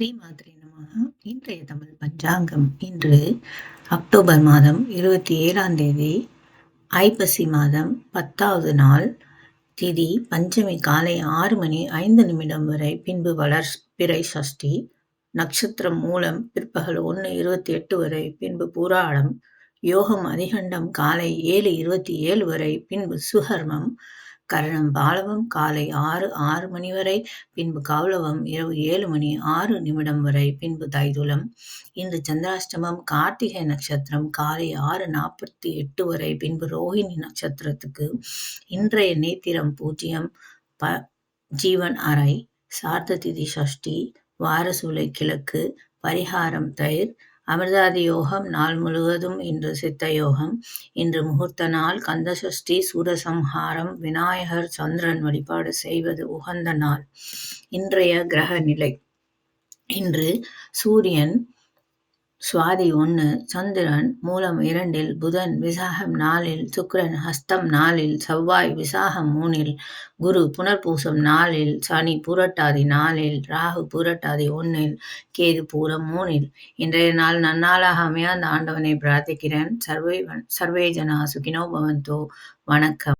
ஸ்ரீமாத்ரே நமः இன்றைய தமிழ் பஞ்சாங்கம் இன்று அக்டோபர் மாதம் இருபத்தி ஏழாம் தேதி ஐப்பசி மாதம் பத்தாவது நாள் திதி பஞ்சமி காலை ஆறு மணி ஐந்து நிமிடம் வரை பின்பு வளர் பிறை சஷ்டி நட்சத்திரம் மூலம் பிற்பகல் ஒன்று இருபத்தி எட்டு வரை பின்பு பூராடம் யோகம் அதிகண்டம் காலை ஏழு இருபத்தி ஏழு வரை பின்பு சுகர்மம் கரணம் பாலவம் காலை ஆறு ஆறு மணி வரை பின்பு கௌலவம் இரவு ஏழு மணி ஆறு நிமிடம் வரை பின்பு தைதுலம். இன்று சந்திராஷ்டமம் கார்த்திகை நட்சத்திரம் காலை ஆறு நாற்பத்தி எட்டு வரை பின்பு ரோஹிணி நட்சத்திரத்துக்கு. இன்றைய நேத்திரம் பூஜ்ஜியம் ப ஜீவன் அறை சார்த திதி சஷ்டி வாரசூலை கிழக்கு பரிகாரம் தயிர் அமிர்தாதி யோகம் நாள் முழுவதும் இன்று சித்த யோகம் இன்று முகூர்த்த நாள் கந்த சஷ்டி சூரசம்ஹாரம் விநாயகர் சந்திரன் வழிபாடு செய்வது உகந்த நாள். இன்றைய கிரக நிலை இன்று சூரியன் சுவாதி ஒன்று சந்திரன் மூலம் இரண்டில் புதன் விசாகம் நாலில் சுக்கிரன் ஹஸ்தம் நாலில் செவ்வாய் விசாகம் மூணில் குரு புனர்பூசம் நாலில் சனி பூரட்டாதி நாலில் ராகு பூரட்டாதி ஒன்னில் கேது பூரம் மூணில் இன்றைய நாள் நன்னாளாக அமைய அந்த ஆண்டவனை பிரார்த்திக்கிறேன். சர்வே சர்வே ஜனா சுகினோ பவந்தோ. வணக்கம்.